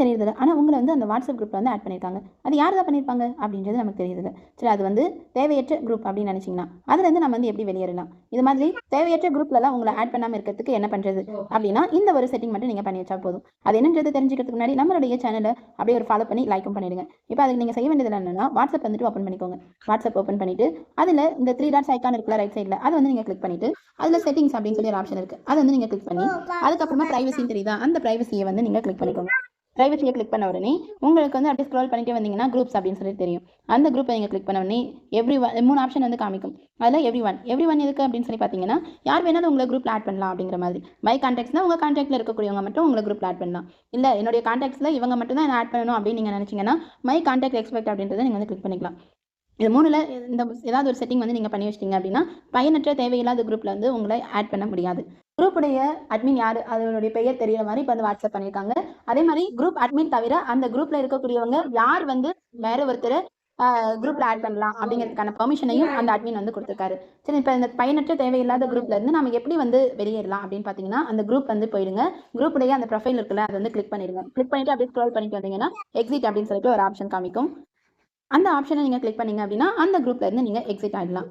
தெரியுது ஆனால் உங்களை வந்து அந்த வாட்ஸ்அப் குரூப்பில் வந்து ஆட் பண்ணியிருக்காங்க அது யார் தான் பண்ணியிருப்பாங்க அப்படின்றது நமக்கு தெரியுது சரி அது வந்து தேவையற்ற குரூப் அப்படின்னு நினச்சிங்கன்னா அதுலேருந்து நம்ம வந்து எப்படி வெளியேறலாம்? இது மாதிரி தேவையற்ற குரூப்லலாம் உங்களை ஆட் பண்ணாமல் இருக்கிறதுக்கு என்ன பண்ணுறது அப்படின்னா இந்த ஒரு செட்டிங் மட்டும் நீங்கள் பண்ணி வச்சா போதும். அது என்னன்றது தெரிஞ்சுக்கிறதுக்கு முன்னாடி நம்மளுடைய சேனலை அப்படியே ஒரு ஃபாலோ பண்ணி லைக்கும் பண்ணிடுங்க. இப்போ அதுக்கு நீங்கள் செய்ய வேண்டியது என்னன்னா வாட்ஸ்அப் வந்துட்டு ஓப்பன் பண்ணிக்கோங்க. வாட்ஸ்அப் ஓப்பன் பண்ணிட்டு அதில் இந்த த்ரீ டாட்ஸ் ஐக்கான் இருக்குல்ல ரைட் சைடில் அதை வந்து நீங்கள் கிளிக் பண்ணிட்டு அதில் செட்டிங்ஸ் அப்படின்னு சொல்லி ஒரு ஆப்ஷன் இருக்குது அதை வந்து நீங்கள் கிளிக் பண்ணி அதுக்கப்புறமா ப்ரைவசின்னு தெரியுதா? அந்த ப்ரைவசியை வந்து நீங்கள் கிளிக் பண்ணிக்கோங்க. ப்ரைவசியை கிளிக் பண்ண உடனே உங்களுக்கு வந்து அப்படியே ஸ்க்ரோல் பண்ணிட்டே வந்தீங்கன்னா குரூப்ஸ் அப்படின்னு சொல்லி தெரியும். அந்த குரூப்பை நீங்கள் கிளிக் பண்ண உடனே எவ்ரி ஒன் மூணு ஆப்ஷன் வந்து காமிக்கும். அதில் எவ்ரி ஒன் எவ்ரி ஒன் எதுக்கு அப்படின்னு சொல்லி பார்த்தீங்கன்னா யார் வேணாலும் உங்களை குரூப்பில் ஆட் பண்ணலாம் அப்படிங்கிற மாதிரி. மை கான்டாக்ட்ஸ்னால் உங்கள் கான்டாக்ட்டில் இருக்கக்கூடியவங்க மட்டும் உங்களை குரூப்பில் ஆட் பண்ணலாம். இல்லை என்னுடைய கான்டாக்ட்ஸில் இவங்க மட்டும் தான் ஆட் பண்ணணும் அப்படின்னு நீங்கள் நினச்சிங்கன்னா மை கான்டாக்ட் எக்ஸ்பெக்ட் அப்படின்றத நீங்கள் வந்து கிளிக் பண்ணிக்கலாம். இது மூணில் இந்த ஏதாவது ஒரு செட்டிங் வந்து நீங்கள் பண்ணி வச்சிட்டீங்க அப்படின்னா பயனற்ற தேவையில்லாத குரூப்பில் வந்து உங்களை ஆட் பண்ண முடியாது. குரூப்புடைய அட்மின் யார்? அதனுடைய பெயர் தெரியற மாதிரி இப்போ வந்து வாட்ஸ்அப் பண்ணியிருக்காங்க அதே மாதிரி குரூப் அட்மின் தவிர அந்த குரூப்பில் இருக்கக்கூடியவங்க யார் வந்து வேற ஒருத்தர் குரூப்பில் ஆட் பண்ணலாம் அப்படிங்கிறதுக்கான பெர்மிஷனையும் அந்த அட்மின் வந்து கொடுத்துருக்காரு. சரி இப்போ இந்த பயனற்ற தேவையில்லாத குரூப்ல இருந்து நம்ம எப்படி வந்து வெளியேறலாம் அப்படின்னு பார்த்தீங்கன்னா அந்த குரூப் வந்து போயிடுங்க. குரூப்புடைய அந்த ப்ரொஃபைல் இருக்குல்ல அதை வந்து கிளிக் பண்ணிடுங்க. கிளிக் பண்ணிட்டு அப்படியே ஸ்க்ரோல் பண்ணிட்டு வந்தீங்கன்னா எக்ஸிட் அப்படின்னு சொல்லிட்டு ஒரு ஆப்ஷன் காமிக்கும். அந்த ஆப்ஷனை நீங்கள் கிளிக் பண்ணீங்க அப்படின்னா அந்த குரூப்ல இருந்து நீங்கள் எக்ஸிட் ஆகிடலாம்